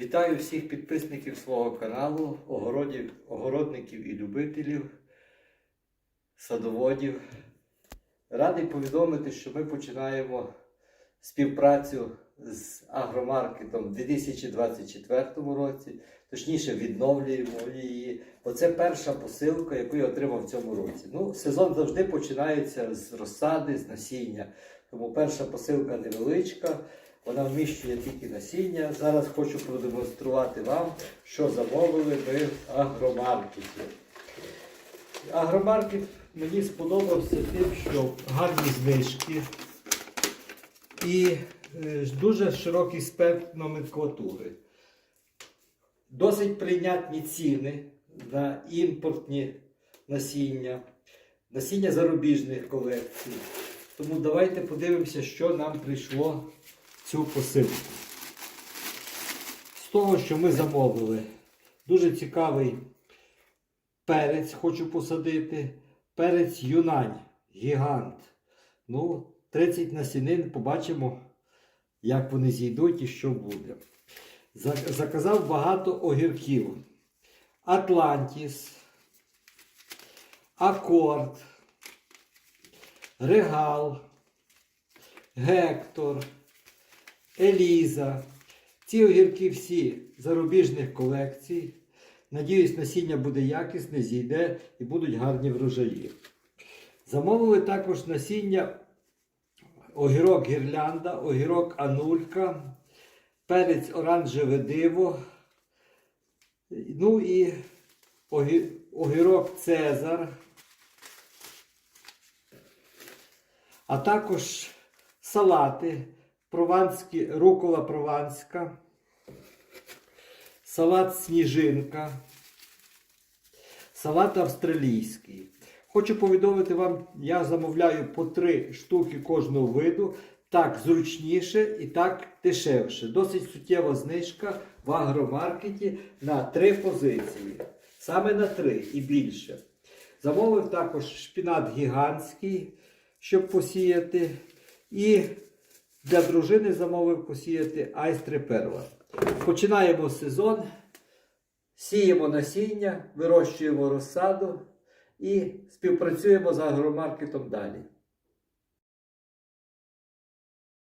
Вітаю всіх підписників свого каналу, огородів, огородників і любителів, садоводів. Радий повідомити, що ми починаємо співпрацю з агромаркетом в 2024 році, точніше відновлюємо її. Оце перша посилка, яку я отримав в цьому році. Ну, сезон завжди починається з розсади, з насіння. Тому перша посилка невеличка, вона вміщує тільки насіння. Зараз хочу продемонструвати вам, що замовили ми в агромаркеті. Агромаркет мені сподобався тим, що гарні знижки і е, дуже широкий спектр номенклатури. Досить прийнятні ціни на імпортні насіння, насіння зарубіжних колекцій. Тому давайте подивимося, що нам прийшло в цю посилку. З того, що ми замовили, дуже цікавий перець хочу посадити. Перець юнань, гігант. Ну, 30 насінин, побачимо, як вони зійдуть і що буде. Заказав багато огірків. Атлантіс, Акорд, Регал, Гектор, Еліза. Ці огірки всі зарубіжних колекцій. Надіюсь, насіння буде якісне, зійде і будуть гарні врожаї. Замовили також насіння огірок гірлянда, огірок анулька, перець оранжеве диво. Ну і огірок Цезар. А також салати прованські, рукола прованська, салат сніжинка, салат австралійський. Хочу повідомити вам, я замовляю по три штуки кожного виду. Так зручніше і так дешевше. Досить суттєва знижка в агромаркеті на три позиції. Саме на три і більше. Замовив також шпінат гігантський, щоб посіяти. І для дружини замовив посіяти айстри перла. Починаємо сезон, сіємо насіння, вирощуємо розсаду і співпрацюємо з агромаркетом далі.